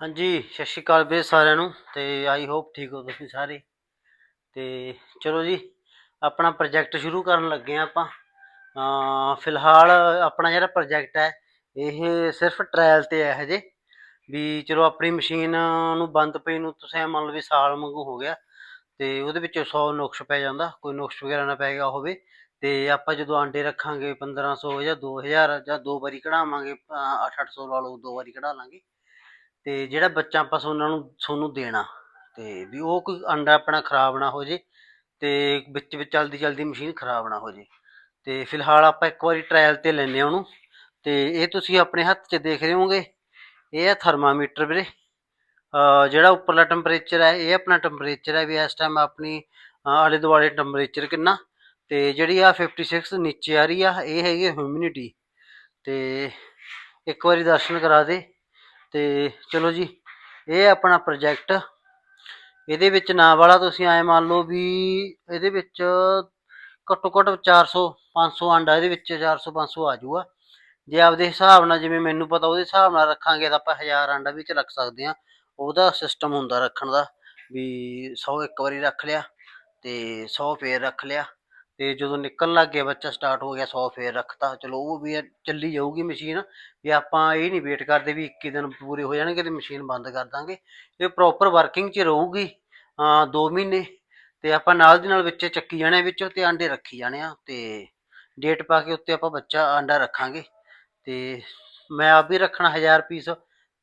ਹਾਂਜੀ, ਸਤਿ ਸ਼੍ਰੀ ਅਕਾਲ ਵੀਰੇ ਸਾਰਿਆਂ ਨੂੰ ਤੇ ਆਈ ਹੋਪ ਠੀਕ ਹੋ ਤੁਸੀਂ ਸਾਰੇ। ਤੇ ਚਲੋ ਜੀ, ਆਪਣਾ ਪ੍ਰੋਜੈਕਟ ਸ਼ੁਰੂ ਕਰਨ ਲੱਗੇ ਆ ਆਪਾਂ। ਫਿਲਹਾਲ ਆਪਣਾ ਜਿਹੜਾ ਪ੍ਰੋਜੈਕਟ ਹੈ, ਇਹ ਸਿਰਫ ਟ੍ਰਾਇਲ ਤੇ ਹੈ ਹਜੇ। ਵੀ ਚਲੋ ਆਪਣੀ ਮਸ਼ੀਨ ਨੂੰ ਬੰਦ ਪਈ ਨੂੰ ਤੁਸੀਂ ਮੰਨ ਲਓ ਵੀ ਸਾਲ ਮੰਗੂ ਹੋ ਗਿਆ ਤੇ ਉਹਦੇ ਵਿੱਚ 100 ਨੁਕਸ ਪੈ ਜਾਂਦਾ, ਕੋਈ ਨੁਕਸ ਵਗੈਰਾ ਨਾ ਪੈ ਗਿਆ ਹੋਵੇ। ਤੇ ਆਪਾਂ ਜਦੋਂ ਆਂਡੇ ਰੱਖਾਂਗੇ 1500 ਜਾਂ 2000 ਜਾਂ ਦੋ ਵਾਰੀ ਕਢਾਵਾਂਗੇ 8-800 ਲਾ ਲਓ, ਦੋ ਵਾਰੀ ਕਢਾ ਲਾਂਗੇ। ਤੇ ਜਿਹੜਾ ਬੱਚਾ ਆਪਾਂ ਉਹਨਾਂ ਨੂੰ ਤੁਹਾਨੂੰ ਦੇਣਾ, ਤੇ ਵੀ ਉਹ ਕੋਈ ਅੰਡਾ ਆਪਣਾ ਖਰਾਬ ਨਾ ਹੋ ਜੇ ਤੇ ਵਿੱਚ ਵਿੱਚ ਚਲਦੀ ਚਲਦੀ ਮਸ਼ੀਨ ਖਰਾਬ ਨਾ ਹੋ ਜੇ। ਤੇ ਫਿਲਹਾਲ ਆਪਾਂ ਇੱਕ ਵਾਰੀ ਟ੍ਰਾਇਲ ਤੇ ਲੈਨੇ ਆ ਉਹਨੂੰ। ਤੇ ਇਹ ਤੁਸੀਂ ਆਪਣੇ ਹੱਥ 'ਚ ਦੇਖ ਰਹੇ ਹੋਗੇ ਇਹ ਆ ਥਰਮਾਮੀਟਰ ਵੀਰੇ। ਜਿਹੜਾ ਉੱਪਰਲਾ ਟੈਂਪਰੇਚਰ ਹੈ, ਇਹ ਆਪਣਾ ਟੈਂਪਰੇਚਰ ਹੈ ਵੀ ਇਸ ਟਾਈਮ ਆਪਣੀ ਆਲੇ ਦੁਆਲੇ ਟੈਂਪਰੇਚਰ ਕਿੰਨਾ। ਤੇ ਜਿਹੜੀ ਆ 56 ਨੀਚੇ ਆ ਰਹੀ ਆ, ਇਹ ਹੈਗੀ ਹਿਊਮਿਡਿਟੀ ਤੇ ਇੱਕ ਵਾਰੀ ਦਰਸ਼ਨ ਕਰਾ ਦੇ। ਤੇ ਚਲੋ ਜੀ, ਇਹ ਆਪਣਾ ਪ੍ਰੋਜੈਕਟ ਇਹਦੇ ਵਿੱਚ ਨਾਂ ਵਾਲਾ ਤੁਸੀਂ ਐ ਮੰਨ ਲਓ ਵੀ ਇਹਦੇ ਵਿੱਚ ਘੱਟੋ ਘੱਟ 400 500 ਆਂਡਾ ਇਹਦੇ ਵਿੱਚ 400 500 ਆ ਜਾਊਗਾ। ਜੇ ਆਪਦੇ ਹਿਸਾਬ ਨਾਲ ਜਿਵੇਂ ਮੈਨੂੰ ਪਤਾ ਉਹਦੇ ਹਿਸਾਬ ਨਾਲ ਰੱਖਾਂਗੇ ਤਾਂ ਆਪਾਂ 1000 ਆਂਡਾ ਵਿੱਚ ਰੱਖ ਸਕਦੇ ਹਾਂ। ਉਹਦਾ ਸਿਸਟਮ ਹੁੰਦਾ ਰੱਖਣ ਦਾ ਵੀ 100 ਇੱਕ ਵਾਰੀ ਰੱਖ ਲਿਆ ਤੇ 100 ਫੇਰ ਰੱਖ ਲਿਆ। ਤੇ ਜਦੋਂ ਨਿਕਲਣ ਲੱਗ ਗਿਆ ਬੱਚਾ ਸਟਾਰਟ ਹੋ ਗਿਆ 100 ਫੇਰ ਰੱਖਤਾ। ਚਲੋ, ਉਹ ਵੀ ਚੱਲੀ ਜਾਊਗੀ ਮਸ਼ੀਨ ਵੀ ਆਪਾਂ ਇਹ ਨਹੀਂ ਵੇਟ ਕਰਦੇ ਵੀ 21 ਦਿਨ ਪੂਰੇ ਹੋ ਜਾਣਗੇ ਤੇ ਮਸ਼ੀਨ ਬੰਦ ਕਰ ਦਾਂਗੇ। ਇਹ ਪ੍ਰੋਪਰ ਵਰਕਿੰਗ 'ਚ ਰਹੂਗੀ ਅ 2 ਮਹੀਨੇ। ਤੇ ਆਪਾਂ ਨਾਲ ਦੀ ਨਾਲ ਵਿੱਚ ਚੱਕੀ ਜਾਣੇ ਵਿੱਚ ਤੇ ਆਂਡੇ ਰੱਖੀ ਜਾਣੇ ਆ। ਤੇ ਡੇਟ ਪਾ ਕੇ ਉੱਤੇ ਆਪਾਂ ਬੱਚਾ ਆਂਡਾ ਰੱਖਾਂਗੇ। ਤੇ ਮੈਂ ਆਪ ਵੀ ਰੱਖਣਾ 1000 ਪੀਸ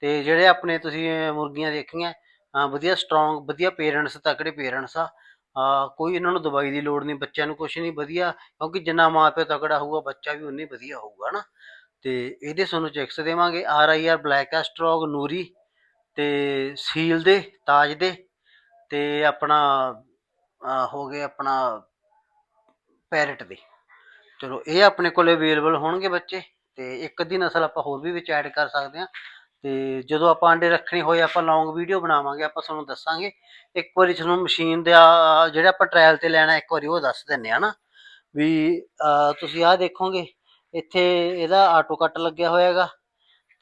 ਤੇ ਜਿਹੜੇ ਆਪਣੇ ਤੁਸੀਂ ਮੁਰਗੀਆਂ ਦੇਖੀਆਂ ਵਧੀਆ ਸਟਰੋਂਗ ਵਧੀਆ ਪੇਰੈਂਟਸ ਤਕੜੇ ਪੇਰੈਂਟਸ ਆ। ਅਹ, ਕੋਈ ਇਹਨਾਂ ਨੂੰ ਦਵਾਈ ਦੀ ਲੋੜ ਨਹੀਂ ਬੱਚਿਆਂ ਨੂੰ ਕੁਛ ਨਹੀਂ ਵਧੀਆ ਕਿਉਂਕਿ ਜਿੰਨਾ ਮਾਂ ਪਿਓ ਤਕੜਾ ਹੋਊਗਾ ਬੱਚਾ ਵੀ ਉਨੀ ਵਧੀਆ ਹੋਊਗਾ ਨਾ। ਤੇ ਇਹਦੇ ਤੁਹਾਨੂੰ ਚੈਕਸ ਦੇਵਾਂਗੇ ਆਰ ਆਈ ਆਰ ਬਲੈਕ ਐਸਟ੍ਰੋਗ ਨੂਰੀ ਤੇ ਸੀਲ ਦੇ ਤਾਜ ਦੇ ਤੇ ਆਪਣਾ ਅਹ, ਹੋ ਗਏ ਆਪਣਾ ਪੈਰਟ ਦੇ। ਚਲੋ ਇਹ ਆਪਣੇ ਕੋਲ ਅਵੇਲੇਬਲ ਹੋਣਗੇ ਬੱਚੇ ਤੇ ਇੱਕ ਅੱਧੀ ਨਸਲ ਆਪਾਂ ਹੋਰ ਵੀ ਵਿੱਚ ਐਡ ਕਰ ਸਕਦੇ ਹਾਂ। ਤੇ ਜਦੋਂ ਆਪਾਂ ਆਂਡੇ ਰੱਖਣੇ ਹੋਏ, ਆਪਾਂ ਲੌਂਗ ਵੀਡੀਓ ਬਣਾਵਾਂਗੇ, ਆਪਾਂ ਤੁਹਾਨੂੰ ਦੱਸਾਂਗੇ। ਇੱਕ ਵਾਰੀ ਤੁਹਾਨੂੰ ਮਸ਼ੀਨ ਦਾ ਜਿਹੜਾ ਆਪਾਂ ਟ੍ਰਾਇਲ ਤੇ ਲੈਣਾ, ਇੱਕ ਵਾਰੀ ਉਹ ਦੱਸ ਦਿੰਨੇ ਆ ਨਾ। ਵੀ ਤੁਸੀਂ ਆਹ ਦੇਖੋਗੇ, ਇੱਥੇ ਇਹਦਾ ਆਟੋ ਕੱਟ ਲੱਗਿਆ ਹੋਇਆਗਾ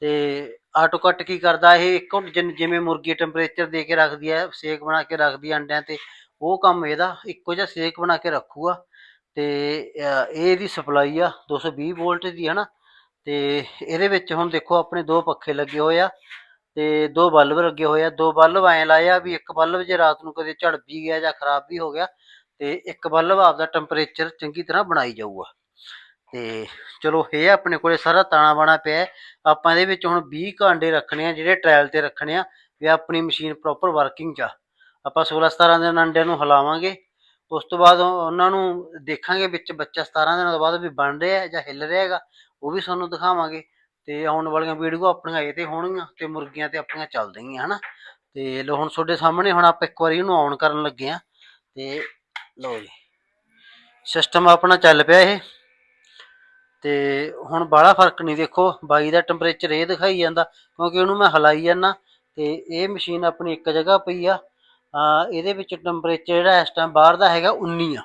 ਤੇ ਆਟੋ ਕੱਟ ਕੀ ਕਰਦਾ ਇਹ? ਇੱਕੋ ਜਿਨ- ਜਿਵੇਂ ਮੁਰਗੀ ਟੈਂਪਰੇਚਰ ਦੇ ਕੇ ਰੱਖਦੀ ਹੈ, ਸੇਕ ਬਣਾ ਕੇ ਰੱਖਦੀ ਹੈ ਅੰਡਿਆਂ ਤੇ, ਉਹ ਕੰਮ ਇਹਦਾ ਇੱਕੋ ਜਿਹਾ ਸੇਕ ਬਣਾ ਕੇ ਰੱਖੂਗਾ। ਤੇ ਇਹ ਇਹਦੀ ਸਪਲਾਈ ਆ 220 ਵੋਲਟ ਦੀ ਹੈ ਨਾ ਤੇ ਇਹਦੇ ਵਿੱਚ ਹੁਣ ਦੇਖੋ ਆਪਣੇ ਦੋ ਪੱਖੇ ਲੱਗੇ ਹੋਏ ਆ ਤੇ ਦੋ ਬਲਬ ਲੱਗੇ ਹੋਏ ਆ। ਦੋ ਬਲਬ ਐਂ ਲਾਇਆ ਵੀ ਇੱਕ ਬਲਬ ਜੇ ਰਾਤ ਨੂੰ ਕਦੇ ਝੜ ਵੀ ਗਿਆ ਜਾਂ ਖਰਾਬ ਵੀ ਹੋ ਗਿਆ ਤੇ ਇੱਕ ਬਲਬ ਆਪਦਾ ਟੈਂਪਰੇਚਰ ਚੰਗੀ ਤਰ੍ਹਾਂ ਬਣਾਈ ਜਾਊਗਾ। ਤੇ ਚਲੋ ਇਹ ਆਪਣੇ ਕੋਲੇ ਸਾਰਾ ਤਾਣਾ ਬਾਣਾ ਪਿਆ ਆਪਾਂ ਇਹਦੇ ਵਿੱਚ ਹੁਣ 20 ਕਾਂਡੇ ਰੱਖਣੇ ਆ ਜਿਹੜੇ ਟ੍ਰਾਇਲ ਤੇ ਰੱਖਣੇ ਆ ਵੀ ਆਪਣੀ ਮਸ਼ੀਨ ਪ੍ਰੋਪਰ ਵਰਕਿੰਗ ਚ ਆ। ਆਪਾਂ 16 17 ਦਿਨ ਅੰਡਿਆਂ ਨੂੰ ਹਿਲਾਵਾਂਗੇ। ਉਸ ਤੋਂ ਬਾਅਦ ਉਹਨਾਂ ਨੂੰ ਦੇਖਾਂਗੇ ਵਿੱਚ ਬੱਚਾ 17 ਦਿਨਾਂ ਤੋਂ ਬਾਅਦ ਵੀ ਬਣ ਰਿਹਾ ਜਾਂ ਹਿੱਲ ਰਿਹਾ ਹੈਗਾ। ਉਹ ਵੀ ਤੁਹਾਨੂੰ ਦਿਖਾਵਾਂਗੇ। ਤੇ ਆਉਣ ਵਾਲੀਆਂ ਵੀਡੀਓ ਆਪਣੀਆਂ ਇਹ ਤੇ ਹੋਣਗੀਆਂ ਤੇ ਮੁਰਗੀਆਂ ਤੇ ਆਪਣੀਆਂ ਚੱਲਦੀਆਂ ਹਨਾ। ਤੇ ਲੋ ਹੁਣ ਤੁਹਾਡੇ ਸਾਹਮਣੇ ਹੁਣ ਆਪਾਂ ਇੱਕ ਵਾਰੀ ਇਹਨੂੰ ਆਨ ਕਰਨ ਲੱਗੇ ਆ ਤੇ ਲਓ ਜੀ ਸਿਸਟਮ ਆਪਣਾ ਚੱਲ ਪਿਆ ਇਹ। ਤੇ ਹੁਣ ਬਾਹਲਾ ਫ਼ਰਕ ਨਹੀਂ ਦੇਖੋ, ਬਾਈ ਦਾ ਟੈਂਪਰੇਚਰ ਇਹ ਦਿਖਾਈ ਜਾਂਦਾ ਕਿਉਂਕਿ ਉਹਨੂੰ ਮੈਂ ਹਲਾਈ ਜਾਂਦਾ। ਤੇ ਇਹ ਮਸ਼ੀਨ ਆਪਣੀ ਇੱਕ ਜਗ੍ਹਾ ਪਈ ਆ। ਇਹਦੇ ਵਿੱਚ ਟੈਂਪਰੇਚਰ ਜਿਹੜਾ ਇਸ ਟਾਈਮ ਬਾਹਰ ਦਾ ਹੈਗਾ 19 ਆ।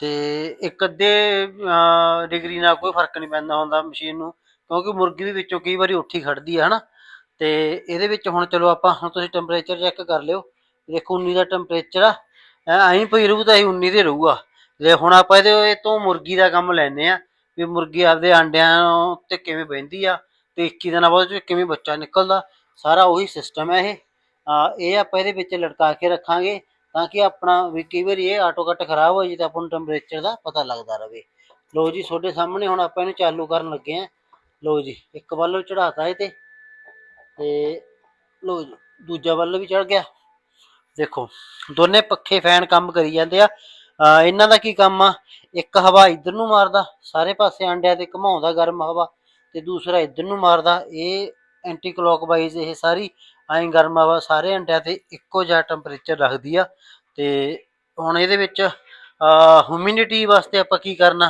ਤੇ ਇੱਕ ਅੱਧੇ ਅਹ, ਡਿਗਰੀ ਨਾਲ ਕੋਈ ਫ਼ਰਕ ਨਹੀਂ ਪੈਂਦਾ ਹੁੰਦਾ ਮਸ਼ੀਨ ਨੂੰ ਕਿਉਂਕਿ ਮੁਰਗੀ ਵੀ ਵਿੱਚੋਂ ਕਈ ਵਾਰੀ ਉੱਠੀ ਖੜਦੀ ਆ ਹਨਾ? ਤੇ ਇਹਦੇ ਵਿੱਚ ਹੁਣ ਚਲੋ ਆਪਾਂ ਹੁਣ ਤੁਸੀਂ ਟੈਂਪਰੇਚਰ ਚੈੱਕ ਕਰ ਲਿਓ। ਦੇਖੋ 19 ਦਾ ਟੈਂਪਰੇਚਰ ਆ ਐਂ ਪਈ ਰਹੂ ਤਾਂ ਇਹ 19 ਦੇ ਰਹੂਗਾ। ਜੇ ਹੁਣ ਆਪਾਂ ਇਹਦੇ ਇਹ ਤੋਂ ਮੁਰਗੀ ਦਾ ਕੰਮ ਲੈਨੇ ਆ ਵੀ ਮੁਰਗੀ ਆਪਦੇ ਆਂਡਿਆਂ ਤੇ ਕਿਵੇਂ ਬਹਿੰਦੀ ਆ ਤੇ 21 ਦਿਨਾਂ ਬਾਅਦ ਚ ਕਿਵੇਂ ਬੱਚਾ ਨਿਕਲਦਾ ਸਾਰਾ ਉਹੀ ਸਿਸਟਮ ਹੈ ਇਹ। ਆ ਇਹ ਆਪਾਂ ਇਹਦੇ ਵਿੱਚ ਲਟਕਾ ਕੇ ਰੱਖਾਂਗੇ। ਤਾਂ ਕਿ ਆਪਣਾ ਵੀ ਕਈ ਵਾਰੀ ਇਹ ਆਟੋ ਕੱਟ ਖਰਾਬ ਹੋ ਜੇ ਤਾਂ ਆਪਾਂ ਨੂੰ ਟੈਂਪਰੇਚਰ ਦਾ ਪਤਾ ਲੱਗਦਾ ਰਵੇ। ਲੋ ਜੀ, ਤੁਹਾਡੇ ਸਾਹਮਣੇ ਹੁਣ ਆਪਾਂ ਇਹਨੂੰ ਚਾਲੂ ਕਰਨ ਲੱਗੇ ਆ ਲੋ ਜੀ, ਇੱਕ ਵੱਲ ਚੜਾਤਾ ਇਹ ਤੇ ਤੇ ਲੋ ਜੀ, ਦੂਜਾ ਵੱਲ ਵੀ ਚੜ ਗਿਆ। ਦੇਖੋ, ਦੋਨੇ ਪੱਖੇ ਫੈਨ ਕੰਮ ਕਰੀ ਜਾਂਦੇ ਆ। ਇਹਨਾਂ ਦਾ ਕੀ ਕੰਮ ਆ? ਇੱਕ ਹਵਾ ਇੱਧਰ ਨੂੰ ਮਾਰਦਾ, ਸਾਰੇ ਪਾਸੇ ਆਂਡਿਆਂ ਤੇ ਘਮਾਉਂਦਾ ਗਰਮ ਹਵਾ, ਤੇ ਦੂਸਰਾ ਇੱਧਰ ਨੂੰ ਮਾਰਦਾ। ਇਹ ਐਂਟੀ ਕਲੌਕਵਾਈਜ਼ ਇਹ ਸਾਰੀ ਐਂ ਗਰਮ ਹਵਾ ਸਾਰੇ ਅੰਡਿਆਂ ਤੇ ਇੱਕੋ ਜਿਹਾ ਟੈਂਪਰੇਚਰ ਰੱਖਦੀ ਆ ਤੇ ਹੁਣ ਇਹਦੇ ਵਿੱਚ ਹਿਊਮਿਡਿਟੀ ਵਾਸਤੇ ਆਪਾਂ ਕੀ ਕਰਨਾ?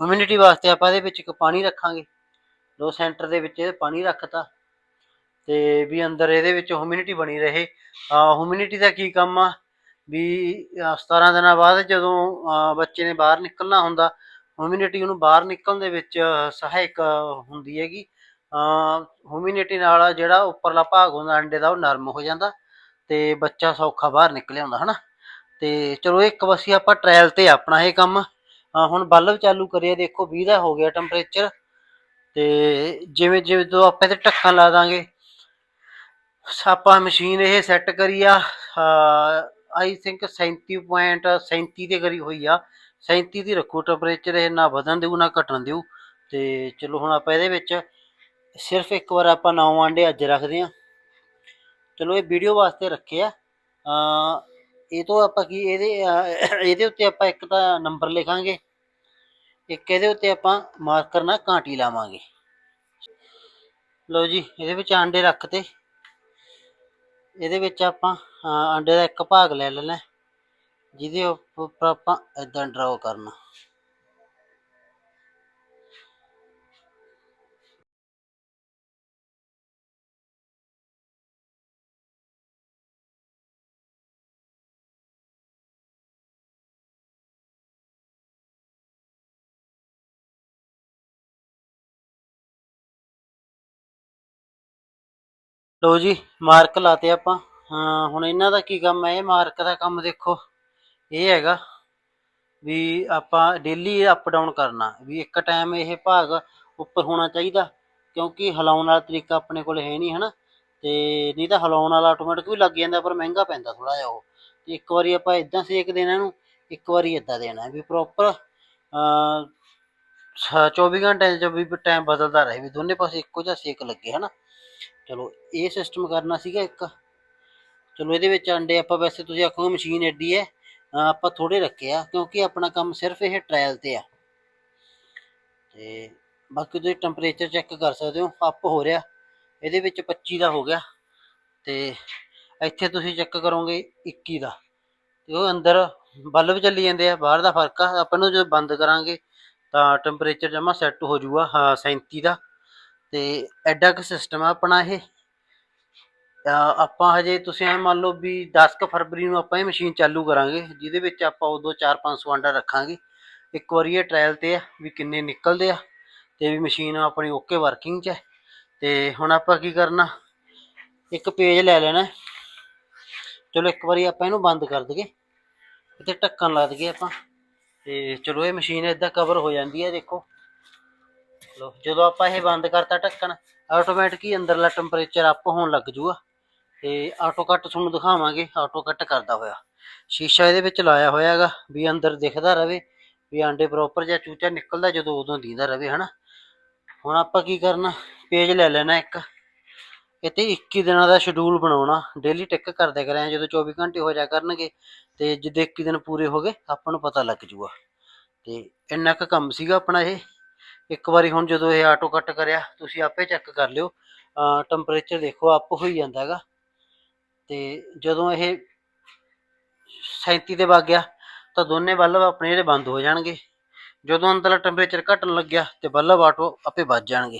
ਹਿਊਮਿਡਿਟੀ ਵਾਸਤੇ ਆਪਾਂ ਇਹਦੇ ਵਿੱਚ ਇੱਕ ਪਾਣੀ ਰੱਖਾਂਗੇ। ਲੋ ਸੈਂਟਰ ਦੇ ਵਿੱਚ ਇਹ ਪਾਣੀ ਰੱਖਤਾ ਤੇ ਵੀ ਅੰਦਰ ਇਹਦੇ ਵਿੱਚ ਹਿਊਮਿਡਿਟੀ ਬਣੀ ਰਹੇ। ਹਿਊਮਿਡਿਟੀ ਦਾ ਕੀ ਕੰਮ ਆ? ਵੀ, ਅਹ 17 ਦਿਨਾਂ ਬਾਅਦ ਜਦੋਂ ਬੱਚੇ ਨੇ ਬਾਹਰ ਨਿਕਲਣਾ ਹੁੰਦਾ ਹਿਊਮਿਡਿਟੀ ਉਹਨੂੰ ਬਾਹਰ ਨਿਕਲਣ ਦੇ ਵਿੱਚ ਸਹਾਇਕ ਹੁੰਦੀ ਹੈਗੀ। ਹਿਊਮਿਨਿਟੀ ਨਾਲ ਜਿਹੜਾ ਉੱਪਰਲਾ ਭਾਗ ਹੁੰਦਾ, ਅੰਡੇ ਦਾ, ਉਹ ਨਰਮ ਹੋ ਜਾਂਦਾ ਤੇ ਬੱਚਾ ਸੌਖਾ ਬਾਹਰ ਨਿਕਲ ਆਉਂਦਾ ਹਨਾ? ਤੇ ਚਲੋ ਇੱਕ ਵਸੀ ਆਪਾਂ ਟ੍ਰਾਇਲ ਤੇ ਆਪਣਾ ਇਹ ਕੰਮ। ਹੁਣ ਬਲਬ ਚਾਲੂ ਕਰਿਆ ਦੇਖੋ 20 ਦਾ ਹੋ ਗਿਆ ਟੈਂਪਰੇਚਰ ਤੇ ਜਿਵੇਂ ਜਿਵੇਂ ਜਦੋਂ ਆਪਾਂ ਤੇ ਢੱਕਣ ਲਾ ਦਾਂਗੇ, ਆਪਾਂ ਮਸ਼ੀਨ ਇਹ ਸੈੱਟ ਕਰੀ ਆ ਆਈ ਥਿੰਕ 37.37 ਦੇ ਕਰੀ ਹੋਈ ਆ। 37 ਦੀ ਰੱਖੋ ਟੈਂਪਰੇਚਰ ਇਹ ਨਾ ਵਧਣ ਦਿਓ ਨਾ ਘਟਣ ਦਿਓ ਤੇ ਚਲੋ ਹੁਣ ਆਪਾਂ ਇਹਦੇ ਵਿੱਚ ਸਿਰਫ ਇੱਕ ਵਾਰ ਆਪਾਂ ਨੌ ਆਂਡੇ ਅੱਜ ਰੱਖਦੇ ਆ ਚਲੋ ਇਹ ਵੀਡੀਓ ਵਾਸਤੇ ਰੱਖੇ ਆ। ਇਹ ਤੋਂ ਆਪਾਂ ਕੀ, ਇਹਦੇ ਇਹਦੇ ਉੱਤੇ ਆਪਾਂ ਇੱਕ ਤਾਂ ਨੰਬਰ ਲਿਖਾਂਗੇ। ਇੱਕ ਇਹਦੇ ਉੱਤੇ ਆਪਾਂ ਮਾਰਕਰ ਨਾਲ ਕਾਂਟੀ ਲਾਵਾਂਗੇ। ਲਓ ਜੀ, ਇਹਦੇ ਵਿੱਚ ਆਂਡੇ ਰੱਖਤੇ ਇਹਦੇ ਵਿੱਚ ਆਪਾਂ ਆਂਡੇ ਦਾ ਇੱਕ ਭਾਗ ਲੈ ਲੈਣਾ। ਜਿਹਦੇ ਉੱਪਰ ਆਪਾਂ ਇਦਾਂ ਡਰਾਅ ਕਰਨਾ। ਲੋ ਜੀ ਮਾਰਕ ਲਾਤੇ ਆਪਾਂ। ਹਾਂ, ਹੁਣ ਇਹਨਾਂ ਦਾ ਕੀ ਕੰਮ ਹੈ ਇਹ ਮਾਰਕ ਦਾ ਕੰਮ ਦੇਖੋ। ਇਹ ਹੈਗਾ ਵੀ ਆਪਾਂ ਡੇਲੀ ਅਪ ਡਾਊਨ ਕਰਨਾ, ਵੀ ਇੱਕ ਟਾਈਮ ਇਹ ਭਾਗ ਉੱਪਰ ਹੋਣਾ ਚਾਹੀਦਾ, ਕਿਉਂਕਿ ਹਿਲਾਉਣ ਵਾਲਾ ਤਰੀਕਾ ਆਪਣੇ ਕੋਲ ਹੈ ਨਹੀਂ, ਹਨਾ? ਤੇ ਨਹੀਂ ਤਾਂ ਹਿਲਾਉਣ ਵਾਲਾ ਆਟੋਮੈਟਿਕ ਵੀ ਲੱਗ ਜਾਂਦਾ, ਪਰ ਮਹਿੰਗਾ ਪੈਂਦਾ ਥੋੜਾ ਜਿਹਾ ਉਹ। ਤੇ ਇੱਕ ਵਾਰੀ ਆਪਾਂ ਇਦਾਂ ਸੇਕ ਦੇਣਾ ਇਹਨੂੰ, ਇੱਕ ਵਾਰੀ ਇਦਾਂ ਦੇਣਾ, ਵੀ ਪ੍ਰੋਪਰ 24 ਘੰਟੇ ਚ ਵੀ ਟਾਈਮ ਬਦਲਦਾ ਰਹੇ, ਵੀ ਦੋਨੇ ਪਾਸੇ ਇੱਕੋ ਜਿਹਾ ਸੇਕ ਲੱਗੇ, ਹਨਾ? ਚਲੋ, ਇਹ ਸਿਸਟਮ ਕਰਨਾ ਸੀਗਾ ਇੱਕ। ਚਲੋ, ਇਹਦੇ ਵਿੱਚ ਅੰਡੇ ਆਪਾਂ ਵੈਸੇ ਤੁਸੀਂ ਆਖੋਗੇ ਮਸ਼ੀਨ ਐਡੀ ਹੈ ਆਪਾਂ ਥੋੜੇ ਰੱਖੇ ਆ, ਕਿਉਂਕਿ ਆਪਣਾ ਕੰਮ ਸਿਰਫ ਇਹ ਟ੍ਰਾਇਲ ਤੇ ਆ। ਤੇ ਬਾਕੀ ਤੁਸੀਂ ਟੈਂਪਰੇਚਰ ਚੈੱਕ ਕਰ ਸਕਦੇ ਹੋ ਅਪ ਹੋ ਰਿਹਾ। ਇਹਦੇ ਵਿੱਚ 25 ਦਾ ਹੋ ਗਿਆ। ਤੇ ਇੱਥੇ ਤੁਸੀਂ ਚੈੱਕ ਕਰੋਗੇ 21 ਦਾ। ਤੇ ਉਹ ਅੰਦਰ ਬਲਬ ਚੱਲੀ ਜਾਂਦੇ ਆ, ਬਾਹਰ ਦਾ ਫ਼ਰਕ ਆ। ਆਪਾਂ ਨੂੰ ਜਦੋਂ ਬੰਦ ਕਰਾਂਗੇ ਤਾਂ ਟੈਂਪਰੇਚਰ ਜਮਾ ਸੈੱਟ ਹੋ ਜਾਊਗਾ ਹਾਂ 37 ਦਾ। ਤੇ ਐਡਾ ਕੁ ਸਿਸਟਮ ਆ ਆਪਣਾ ਇਹ। ਆਪਾਂ ਹਜੇ ਤੁਸੀਂ ਐ ਮੰਨ ਲਓ ਵੀ 10 ਕੁ ਫਰਵਰੀ ਨੂੰ ਆਪਾਂ ਇਹ ਮਸ਼ੀਨ ਚਾਲੂ ਕਰਾਂਗੇ, ਜਿਹਦੇ ਵਿੱਚ ਆਪਾਂ ਉਦੋਂ 4-500 ਆਂਡਾ ਰੱਖਾਂਗੇ। ਇੱਕ ਵਾਰੀ ਇਹ ਟ੍ਰਾਇਲ ਤੇ ਆ ਵੀ ਕਿੰਨੇ ਨਿਕਲਦੇ ਆ ਤੇ ਵੀ ਮਸ਼ੀਨ ਆਪਣੀ ਓਕੇ ਵਰਕਿੰਗ 'ਚ ਹੈ ਤੇ ਹੁਣ ਆਪਾਂ ਕੀ ਕਰਨਾ, ਇੱਕ ਪੇਜ ਲੈ ਲੈਣਾ। ਚਲੋ ਇੱਕ ਵਾਰੀ ਆਪਾਂ ਇਹਨੂੰ ਬੰਦ ਕਰ ਦਈਏ। ਤੇ ਢੱਕਣ ਲਾ ਦਈਏ ਆਪਾਂ। ਤੇ ਚਲੋ ਇਹ ਮਸ਼ੀਨ ਇਦਾਂ ਕਵਰ ਹੋ ਜਾਂਦੀ ਹੈ ਦੇਖੋ। ਲੋ ਜਦੋਂ ਆਪਾਂ ਇਹ ਬੰਦ ਕਰਤਾ ਢੱਕਣ ਆਟੋਮੈਟਿਕ ਹੀ ਅੰਦਰਲਾ ਟੈਂਪਰੇਚਰ ਅਪ ਹੋਣ ਲੱਗ ਜੂਗਾ। ਤੇ ਆਟੋ ਕੱਟ ਤੁਹਾਨੂੰ ਦਿਖਾਵਾਂਗੇ ਆਟੋ ਕੱਟ ਕਰਦਾ ਹੋਇਆ। ਸ਼ੀਸ਼ਾ ਇਹਦੇ ਵਿੱਚ ਲਾਇਆ ਹੋਇਆ ਹੈਗਾ, ਵੀ ਅੰਦਰ ਦਿਖਦਾ ਰਵੇ, ਵੀ ਆਂਡੇ ਪ੍ਰੋਪਰ ਜਾਂ ਚੂਚਾ ਨਿਕਲਦਾ ਜਦੋਂ ਉਦੋਂ ਦੀਂਦਾ ਰਵੇ, ਹਨਾ? ਹੁਣ ਆਪਾਂ ਕੀ ਕਰਨਾ ਪੇਜ ਲੈ ਲੈਣਾ ਇੱਕ। ਇੱਥੇ 21 ਦਿਨਾਂ ਦਾ ਸ਼ਡਿਊਲ ਬਣਾਉਣਾ ਡੇਲੀ ਟਿਕ ਕਰਦੇ ਕਰਾਂ, ਜਦੋਂ 24 ਘੰਟੇ ਹੋ ਜਾ ਕਰਨਗੇ, ਤੇ ਜਦੋਂ 21 ਦਿਨ ਪੂਰੇ ਹੋ ਗਏ, ਆਪਾਂ ਨੂੰ ਪਤਾ ਲੱਗ ਜੂਗਾ। ਤੇ ਇੰਨਾ ਕੁ ਕੰਮ ਸੀਗਾ ਆਪਣਾ ਇਹ। ਇੱਕ ਵਾਰੀ ਹੁਣ ਜਦੋਂ ਇਹ ਆਟੋ ਕੱਟ ਕਰਿਆ, ਤੁਸੀਂ ਆਪੇ ਚੈੱਕ ਕਰ ਲਿਓ। ਟੈਂਪਰੇਚਰ ਦੇਖੋ ਅਪ ਹੋਈ ਜਾਂਦਾ ਹੈਗਾ। ਤੇ ਜਦੋਂ ਇਹ 37 ਤੇ ਵਗ ਗਿਆ, ਤਾਂ ਦੋਨੇ ਬੱਲਬ ਆਪਣੇ ਜਿਹੜੇ ਬੰਦ ਹੋ ਜਾਣਗੇ। ਜਦੋਂ ਅੰਦਰਲਾ ਟੈਂਪਰੇਚਰ ਘਟਣ ਲੱਗਿਆ, ਤੇ ਬੱਲਬ ਆਟੋ ਆਪੇ ਵੱਜ ਜਾਣਗੇ।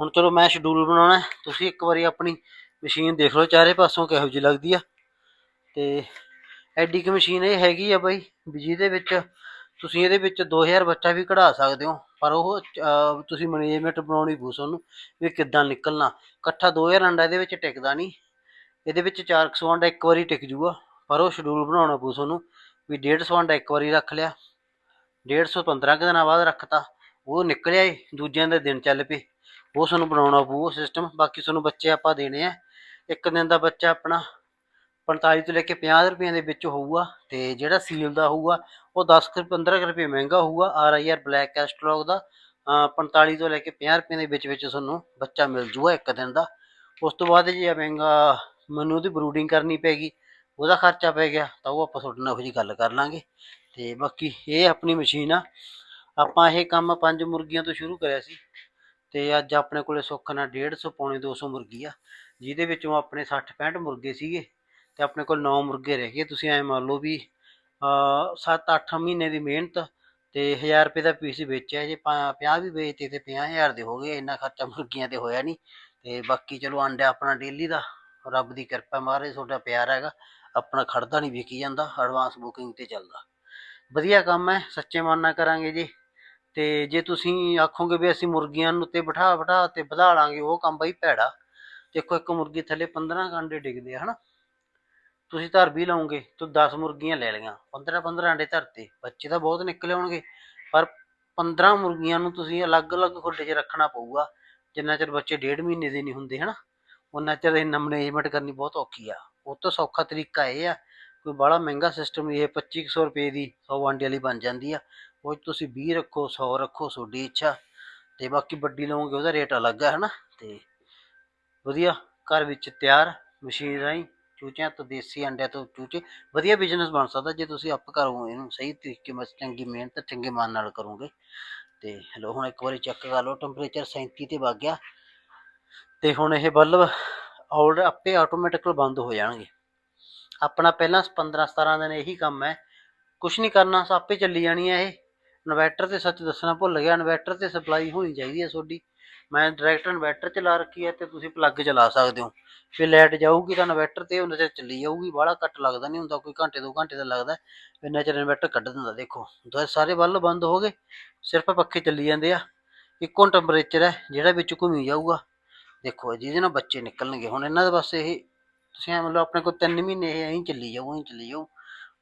ਹੁਣ ਚਲੋ ਮੈਂ ਸ਼ਡਿਊਲ ਬਣਾਉਣਾ ਤੁਸੀਂ ਇੱਕ ਵਾਰੀ ਆਪਣੀ ਮਸ਼ੀਨ ਦੇਖ ਲਓ, ਚਾਰੇ ਪਾਸੋਂ ਕਿਹੋ ਜਿਹੀ ਲੱਗਦੀ ਆ। ਤੇ ਐਡੀ ਕਿ ਮਸ਼ੀਨ ਇਹ ਹੈਗੀ ਆ ਬਾਈ, ਵੀ ਜਿਹਦੇ ਵਿੱਚ ਤੁਸੀਂ ਇਹਦੇ ਵਿੱਚ 2000 ਬੱਚਾ ਵੀ ਕਢਾ ਸਕਦੇ ਹੋ ਪਰ ਉਹ ਅਹ, ਤੁਸੀਂ ਮੈਨੇਜਮੈਂਟ ਬਣਾਉਣੀ ਪਊ ਤੁਹਾਨੂੰ ਵੀ ਕਿੱਦਾਂ ਨਿਕਲਣਾ। ਇਕੱਠਾ 2000 ਅੰਡਾ ਇਹਦੇ ਵਿੱਚ ਟਿਕਦਾ ਨਹੀਂ। ਇਹਦੇ ਵਿੱਚ 400 ਅੰਡਾ ਇੱਕ ਵਾਰੀ ਟਿਕ ਜੂਗਾ ਪਰ ਉਹ ਸ਼ਡਿਊਲ ਬਣਾਉਣਾ ਪਊ ਤੁਹਾਨੂੰ ਵੀ 150 ਅੰਡਾ ਇੱਕ ਵਾਰੀ ਰੱਖ ਲਿਆ। 150 15 ਕੁ ਦਿਨਾਂ ਬਾਅਦ ਰੱਖਤਾ। ਉਹ ਨਿਕਲਿਆ ਏ ਦੂਜਿਆਂ ਦੇ ਦਿਨ ਚੱਲ ਪਏ। ਉਹ ਤੁਹਾਨੂੰ ਬਣਾਉਣਾ ਪਊ ਉਹ ਸਿਸਟਮ ਬਾਕੀ ਤੁਹਾਨੂੰ ਬੱਚੇ ਆਪਾਂ ਦੇਣੇ ਆ। ਇੱਕ ਦਿਨ ਦਾ ਬੱਚਾ ਆਪਣਾ 45 ਤੋਂ ਲੈ ਕੇ 50 ਰੁਪਏ ਦੇ ਵਿੱਚ ਹੋਊਗਾ ਤੇ ਜਿਹੜਾ ਸੀਲ ਦਾ ਹੋਊਗਾ, ਉਹ 10 ਕੁ 15 ਕੁ ਰੁਪਏ ਮਹਿੰਗਾ ਹੋਊਗਾ ਆਰ ਆਈ ਆਰ ਬਲੈਕ ਕੈਸਟਲੌਗ ਦਾ। ਅਹ 45 ਤੋਂ ਲੈ ਕੇ 50 ਰੁਪਏ ਦੇ ਵਿੱਚ ਵਿੱਚ ਤੁਹਾਨੂੰ ਬੱਚਾ ਮਿਲ ਜੂਗਾ ਇੱਕ ਦਿਨ ਦਾ। ਉਸ ਤੋਂ ਬਾਅਦ ਜੇ ਮਹਿੰਗਾ ਮੈਨੂੰ ਉਹਦੀ ਬਰੂਡਿੰਗ ਕਰਨੀ ਪੈਗੀ ਉਹਦਾ ਖਰਚਾ ਪੈ ਗਿਆ, ਤਾਂ ਉਹ ਆਪਾਂ ਤੁਹਾਡੇ ਨਾਲ ਉਹੋ ਜਿਹੀ ਗੱਲ ਕਰ ਲਾਂਗੇ। ਤੇ ਬਾਕੀ ਇਹ ਆਪਣੀ ਮਸ਼ੀਨ ਆ। ਆਪਾਂ ਇਹ ਕੰਮ ਪੰਜ ਮੁਰਗੀਆਂ ਤੋਂ ਸ਼ੁਰੂ ਕਰਿਆ ਸੀ ਤੇ ਅੱਜ ਆਪਣੇ ਕੋਲੇ ਸੁੱਖ ਨਾਲ 150 ਪੌਣੇ 200 ਮੁਰਗੀ ਆ, ਜਿਹਦੇ ਵਿੱਚੋਂ ਆਪਣੇ 60 65 ਮੁਰਗੇ ਸੀਗੇ। ਤੇ ਆਪਣੇ ਕੋਲ 9 ਮੁਰਗੇ ਰਹਿ ਗਏ। ਤੁਸੀਂ ਐਂ ਮੰਨ ਲਓ ਵੀ 7-8 ਮਹੀਨੇ ਦੀ ਮਿਹਨਤ ਤੇ 1000 ਰੁਪਏ ਦਾ ਪੀਸ ਵੇਚਿਆ ਜੇ 50 ਵੀ ਵੇਚਤੇ ਤੇ 50000 ਦੇ ਹੋ ਗਏ। ਇੰਨਾ ਖਰਚਾ ਮੁਰਗੀਆਂ ਤੇ ਹੋਇਆ ਨਹੀਂ। ਤੇ ਬਾਕੀ ਚਲੋ ਆਂਡਾ ਆਪਣਾ ਡੇਲੀ ਦਾ। ਰੱਬ ਦੀ ਕਿਰਪਾ ਮਹਾਰਾਜ ਤੁਹਾਡਾ ਪਿਆਰ ਹੈਗਾ। ਆਪਣਾ ਖੜਦਾ ਨਹੀਂ, ਵਿਕੀ ਜਾਂਦਾ। ਐਡਵਾਂਸ ਬੁਕਿੰਗ ਤੇ ਚੱਲਦਾ। ਵਧੀਆ ਕੰਮ ਹੈ, ਸੱਚੇ ਮਨ ਨਾਲ ਕਰਾਂਗੇ ਜੀ। ਤੇ ਜੇ ਤੁਸੀਂ ਆਖੋਗੇ ਵੀ ਅਸੀਂ ਮੁਰਗੀਆਂ ਨੂੰ ਤੇ ਬਿਠਾ ਬਿਠਾ ਤੇ ਵਧਾ ਲਾਂਗੇ, ਉਹ ਕੰਮ ਬਈ ਭੈੜਾ। ਦੇਖੋ ਇੱਕ ਮੁਰਗੀ ਥੱਲੇ 15 ਕੁ ਅੰਡੇ ਡਿੱਗਦੇ ਆ, ਹਨਾ? ਤੁਸੀਂ ਧਰ ਵੀ ਲਓਗੇ ਤਾਂ 10 ਮੁਰਗੀਆਂ ਲੈ ਲਈਆਂ 15 15 ਅੰਡੇ ਧਰਤੇ, ਬੱਚੇ ਤਾਂ ਬਹੁਤ ਨਿਕਲੇ ਹੋਣਗੇ, ਪਰ 15 ਮੁਰਗੀਆਂ ਨੂੰ ਤੁਸੀਂ ਅਲੱਗ-ਅਲੱਗ ਖੁੱਡੇ 'ਚ ਰੱਖਣਾ ਪਊਗਾ, ਜਿੰਨਾ ਚਿਰ ਬੱਚੇ ਡੇਢ ਮਹੀਨੇ ਦੇ ਨਹੀਂ ਹੁੰਦੇ, ਹਨਾ? ਉਹਨਾਂ ਚਿਰ ਇਹਨਾਂ ਮੈਨੇਜਮੈਂਟ ਕਰਨੀ ਬਹੁਤ ਔਖੀ ਆ। ਉਹ ਤੋਂ ਸੌਖਾ ਤਰੀਕਾ ਇਹ ਆ, ਕੋਈ ਬੜਾ ਮਹਿੰਗਾ ਸਿਸਟਮ ਨਹੀਂ ਇਹ 2500 ਰੁਪਏ ਦੀ 100 ਅੰਡੇ ਵਾਲੀ ਬਣ ਜਾਂਦੀ ਆ, ਉਹ ਤੁਸੀਂ 20 ਰੱਖੋ 100 ਰੱਖੋ, ਤੁਹਾਡੀ ਇੱਛਾ, ਤੇ ਬਾਕੀ ਵੱਡੀ ਲਓਗੇ ਉਹਦਾ ਰੇਟ ਅਲੱਗ ਹੈ ਹਨਾ? ਤੇ ਵਧੀਆ, ਘਰ ਵਿੱਚ ਤਿਆਰ ਮਸ਼ੀਨ ਰਾਹੀਂ ਚੂਚਿਆਂ ਤੋਂ ਦੇਸੀ ਅੰਡਿਆਂ ਤੋਂ ਚੂਚੇ, ਵਧੀਆ ਬਿਜ਼ਨਸ ਬਣ ਸਕਦਾ ਜੇ ਤੁਸੀਂ ਆਪ ਕਰੋ ਇਹਨੂੰ ਸਹੀ ਤਰੀਕੇ ਨਾਲ, ਚੰਗੀ ਮਿਹਨਤ, ਚੰਗੇ ਮਨ ਨਾਲ ਕਰੋਗੇ। ਤੇ ਹਲੋ ਹੁਣ ਇੱਕ ਵਾਰੀ ਚੈੱਕ ਕਰ ਲਓ ਟੈਂਪਰੇਚਰ 37 ਤੇ ਵਗ ਗਿਆ। ਤੇ ਹੁਣ ਇਹ ਬਲਬ ਆਲਰ ਆਪੇ ਆਟੋਮੈਟਿਕਲ ਬੰਦ ਹੋ ਜਾਣਗੇ। ਆਪਣਾ ਪਹਿਲਾਂ 15 17 ਦਿਨ ਇਹੀ ਕੰਮ ਹੈ। ਕੁਛ ਨਹੀਂ ਕਰਨਾ ਆਪੇ ਚੱਲੀ ਜਾਣੀ ਹੈ ਇਹ। ਇਨਵਰਟਰ ਤੇ ਸੱਚ ਦੱਸਣਾ ਭੁੱਲ ਗਿਆ ਇਨਵਰਟਰ ਤੇ ਸਪਲਾਈ ਹੋਣੀ ਚਾਹੀਦੀ ਹੈ ਤੁਹਾਡੀ। ਮੈਂ ਡਾਇਰੈਕਟ ਇਨਵਰਟਰ ਚਲਾ ਰੱਖੀ ਹੈ ਤੇ ਤੁਸੀਂ ਪਲੱਗ ਚਲਾ ਸਕਦੇ ਹੋ। ਫਿਰ ਲਾਈਟ ਜਾਊਗੀ ਤਾਂ ਇਨਵਰਟਰ ਤੇ ਉਹਨਾਂ ਚਿਰ ਚੱਲੀ ਜਾਊਗੀ, ਬਾਹਲਾ ਕੱਟ ਲੱਗਦਾ ਨਹੀਂ ਹੁੰਦਾ, ਕੋਈ ਘੰਟੇ ਦੋ ਘੰਟੇ ਦਾ ਲੱਗਦਾ। ਇੰਨਾ ਚਿਰ ਇਨਵਰਟਰ ਕੱਢ ਦਿੰਦਾ, ਦੇਖੋ। ਸਾਰੇ ਬੱਲ ਬੰਦ ਹੋ ਗਏ, ਸਿਰਫ ਪੱਖੇ ਚੱਲੀ ਜਾਂਦੇ ਆ। ਇੱਕੋ ਟੈਂਪਰੇਚਰ ਹੈ, ਜਿਹੜਾ ਵਿੱਚ ਘੁੰਮੀ ਜਾਊਗਾ। ਦੇਖੋ ਜਿਹਦੇ ਨਾਲ ਬੱਚੇ ਨਿਕਲਣਗੇ। ਹੁਣ ਇਹਨਾਂ ਦੇ ਬਸ ਇਹ, ਤੁਸੀਂ ਮਤਲਬ ਆਪਣੇ ਕੋਲ 3 ਮਹੀਨੇ ਇਹ ਐਂ ਚੱਲੀ ਜਾਊ, ਐਂ ਚੱਲੀ ਜਾਊ।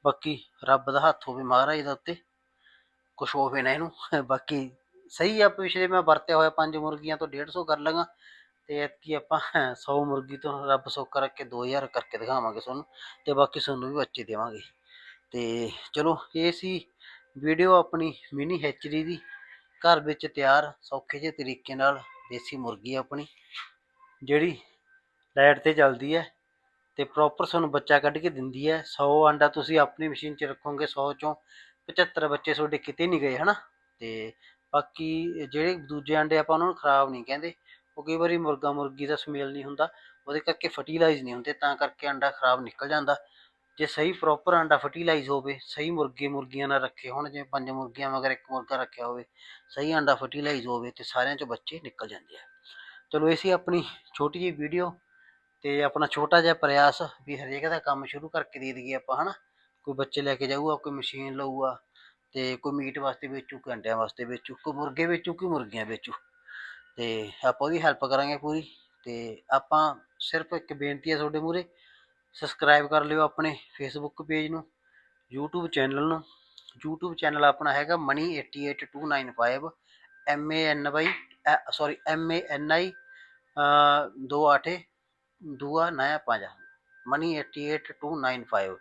ਬਾਕੀ ਰੱਬ ਦਾ ਹੱਥ ਹੋਵੇ ਮਹਾਰਾਜ ਦਾ ਉੱਤੇ, ਕੁਛ ਹੋਵੇ ਨਾ ਇਹਨੂੰ। ਬਾਕੀ ਸਹੀ ਆ, ਪਿਛਲੇ ਮੈਂ ਵਰਤਿਆ ਹੋਇਆ ਪੰਜ ਮੁਰਗੀਆਂ ਤੋਂ 150 ਕਰ ਲਾਂਗਾ ਤੇ ਐਤਕੀ ਆਪਾਂ 100 ਮੁਰਗੀ ਤੋਂ ਰੱਬ ਸੋਕਾ ਰੱਖ ਕੇ 2000 ਕਰਕੇ ਦਿਖਾਵਾਂਗੇ ਤੁਹਾਨੂੰ ਤੇ ਬਾਕੀ ਤੁਹਾਨੂੰ ਵੀ ਬੱਚੇ ਦੇਵਾਂਗੇ। ਤੇ ਚਲੋ, ਇਹ ਸੀ ਵੀਡੀਓ ਆਪਣੀ ਮਿਨੀ ਹੈਚਰੀ ਦੀ। ਘਰ ਵਿੱਚ ਤਿਆਰ, ਸੌਖੇ ਜਿਹੇ ਤਰੀਕੇ ਨਾਲ ਦੇਸੀ ਮੁਰਗੀ ਆਪਣੀ, ਜਿਹੜੀ ਲਾਈਟ ਤੇ ਚੱਲਦੀ ਹੈ ਤੇ ਪ੍ਰੋਪਰ ਤੁਹਾਨੂੰ ਬੱਚਾ ਕੱਢ ਕੇ ਦਿੰਦੀ ਹੈ 100 ਅੰਡਾ ਤੁਸੀਂ ਆਪਣੀ ਮਸ਼ੀਨ 'ਚ ਰੱਖੋਗੇ 100 ਚੋਂ 75 ਬੱਚੇ ਤੁਹਾਡੇ ਕਿਤੇ ਨਹੀਂ ਗਏ, ਹਨਾ? ਤੇ ਬਾਕੀ ਜਿਹੜੇ ਦੂਜੇ ਆਂਡੇ ਆਪਾਂ ਉਹਨਾਂ ਨੂੰ ਖਰਾਬ ਨਹੀਂ ਕਹਿੰਦੇ, ਉਹ ਕਈ ਵਾਰੀ ਮੁਰਗਾ ਮੁਰਗੀ ਦਾ ਸਮੇਲ ਨਹੀਂ ਹੁੰਦਾ, ਉਹਦੇ ਕਰਕੇ ਫਰਟੀਲਾਈਜ਼ ਨਹੀਂ ਹੁੰਦੇ, ਤਾਂ ਕਰਕੇ ਆਂਡਾ ਖਰਾਬ ਨਿਕਲ ਜਾਂਦਾ। ਜੇ ਸਹੀ ਪ੍ਰੋਪਰ ਆਂਡਾ ਫਰਟੀਲਾਈਜ਼ ਹੋਵੇ, ਸਹੀ ਮੁਰਗੇ ਮੁਰਗੀਆਂ ਨਾਲ ਰੱਖੇ ਹੋਣ, ਜਿਵੇਂ ਪੰਜ ਮੁਰਗੀਆਂ ਮਗਰ ਇੱਕ ਮੁਰਗਾ ਰੱਖਿਆ ਹੋਵੇ, ਸਹੀ ਆਂਡਾ ਫਰਟੀਲਾਈਜ਼ ਹੋਵੇ ਤੇ ਸਾਰਿਆਂ ਚੋਂ ਬੱਚੇ ਨਿਕਲ ਜਾਂਦੇ ਆ। ਚਲੋ, ਇਹ ਸੀ ਆਪਣੀ ਛੋਟੀ ਜਿਹੀ ਵੀਡੀਓ ਤੇ ਆਪਣਾ ਛੋਟਾ ਜਿਹਾ ਪ੍ਰਯਾਸ ਵੀ ਹਰੇਕ ਦਾ ਕੰਮ ਸ਼ੁਰੂ ਕਰਕੇ ਦੇ ਦਈਏ ਆਪਾਂ, ਹਨਾ? ਕੋਈ ਬੱਚੇ ਲੈ ਕੇ ਜਾਊਗਾ, ਕੋਈ ਮਸ਼ੀਨ ਲਊਗਾ ਤੇ ਕੋਈ ਮੀਟ ਵਾਸਤੇ ਵੇਚੂ ਕੋਈ ਅੰਡਿਆਂ ਵਾਸਤੇ ਵੇਚੂ, ਕੋਈ ਮੁਰਗੇ ਵੇਚੂ ਕੋਈ ਮੁਰਗੀਆਂ ਵੇਚੂ। ਤੇ ਆਪਾਂ ਉਹਦੀ ਹੈਲਪ ਕਰਾਂਗੇ ਪੂਰੀ। ਤੇ ਆਪਾਂ ਸਿਰਫ ਇੱਕ ਬੇਨਤੀ ਹੈ ਤੁਹਾਡੇ ਮੂਰੇ ਸਬਸਕ੍ਰਾਈਬ ਕਰ ਲਿਓ ਆਪਣੇ ਫੇਸਬੁੱਕ ਪੇਜ ਨੂੰ, YouTube ਚੈਨਲ ਨੂੰ। YouTube ਚੈਨਲ ਆਪਣਾ ਹੈਗਾ Mani 88295 M A N Y sorry M A N I ਦੋ ਆਠੇ ਦੂਆ ਨਇਆ ਪੰਜਾ। ਮਨੀ 88295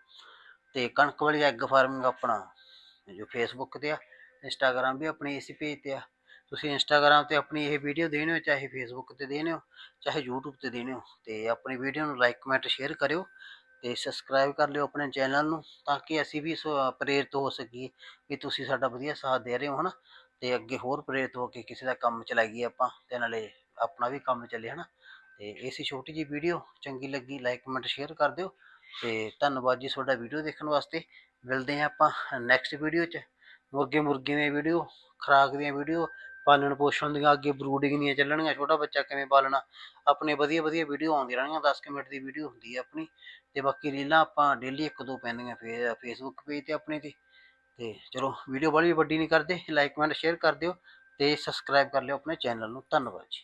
ਤੇ ਕਣਕ ਵਾਲੀ ਐਗ ਫਾਰਮਿੰਗ ਆਪਣਾ ਜੋ ਫੇਸਬੁੱਕ ਤੇ ਆ ਇੰਸਟਾਗ੍ਰਾਮ ਵੀ ਆਪਣੀ ਇਸੇ ਪੇਜ ਤੇ ਆ। ਤੁਸੀਂ ਇੰਸਟਾਗ੍ਰਾਮ ਤੇ ਆਪਣੀ ਇਹ ਵੀਡੀਓ ਦੇਣੇ ਹੋ, ਚਾਹੇ ਫੇਸਬੁੱਕ ਤੇ ਦੇਣੇ ਹੋ, ਚਾਹੇ YouTube ਤੇ ਦੇਣੇ ਹੋ, ਤੇ ਆਪਣੀ ਵੀਡੀਓ ਨੂੰ ਲਾਈਕ ਕਮੈਂਟ ਸ਼ੇਅਰ ਕਰਿਓ ਤੇ ਸਬਸਕ੍ਰਾਈਬ ਕਰ ਲਿਓ ਆਪਣੇ ਚੈਨਲ ਨੂੰ ਤਾਂ ਕਿ ਅਸੀਂ ਵੀ ਸੋ- ਪ੍ਰੇਰਿਤ ਹੋ ਸਕੀਏ ਕਿ ਤੁਸੀਂ ਸਾਡਾ ਵਧੀਆ ਸਾਥ ਦੇ ਰਹੇ ਹੋ, ਹਨਾ? ਤੇ ਅੱਗੇ ਹੋਰ ਪ੍ਰੇਰਿਤ ਹੋ ਕੇ ਕਿਸੇ ਦਾ ਕੰਮ ਚਲਾਈਏ ਆਪਾਂ ਤੇ ਨਾਲੇ ਆਪਣਾ ਵੀ ਕੰਮ ਚੱਲੇ, ਹਨਾ? ਤੇ ਇਹ ਸੀ ਛੋਟੀ ਜੀ ਵੀਡੀਓ ਚੰਗੀ ਲੱਗੀ ਲਾਈਕ ਕਮੈਂਟ ਸ਼ੇਅਰ ਕਰ ਦਿਓ ਤੇ ਧੰਨਵਾਦ ਜੀ ਤੁਹਾਡਾ ਵੀਡੀਓ ਦੇਖਣ ਵਾਸਤੇ। ਮਿਲਦੇ ਹਾਂ ਆਪਾਂ ਨੈਕਸਟ ਵੀਡੀਓ 'ਚ। ਮੁਰਗੇ ਮੁਰਗੇ ਦੀਆਂ ਵੀਡੀਓ ਖੁਰਾਕ ਦੀਆਂ ਵੀਡੀਓ ਪਾਲਣ ਪੋਸ਼ਣ ਦੀਆਂ ਅੱਗੇ ਬਰੂਡਿੰਗ ਦੀਆਂ ਚੱਲਣਗੀਆਂ, ਛੋਟਾ ਬੱਚਾ ਕਿਵੇਂ ਪਾਲਣਾ। ਆਪਣੇ ਵਧੀਆ ਵਧੀਆ ਵੀਡੀਓ ਆਉਂਦੀਆਂ ਰਹਿਣਗੀਆਂ 10 ਕੁ ਮਿੰਟ ਦੀ ਵੀਡੀਓ ਹੁੰਦੀ ਹੈ ਆਪਣੀ। ਤੇ ਬਾਕੀ ਰੀਲਾਂ ਆਪਾਂ ਡੇਲੀ ਇੱਕ ਦੋ ਪੈਂਦੀਆਂ ਫੇ ਫੇਸਬੁੱਕ ਪੇਜ ਤੇ ਆਪਣੇ ਤੇ। ਤੇ ਚਲੋ ਵੀਡੀਓ ਬੜੀ ਵੱਡੀ ਨਹੀਂ ਕਰਦੇ ਲਾਈਕ ਕਮੈਂਟ ਸ਼ੇਅਰ ਕਰ ਦਿਓ ਤੇ ਸਬਸਕ੍ਰਾਈਬ ਕਰ ਲਿਓ ਆਪਣੇ ਚੈਨਲ ਨੂੰ। ਧੰਨਵਾਦ ਜੀ।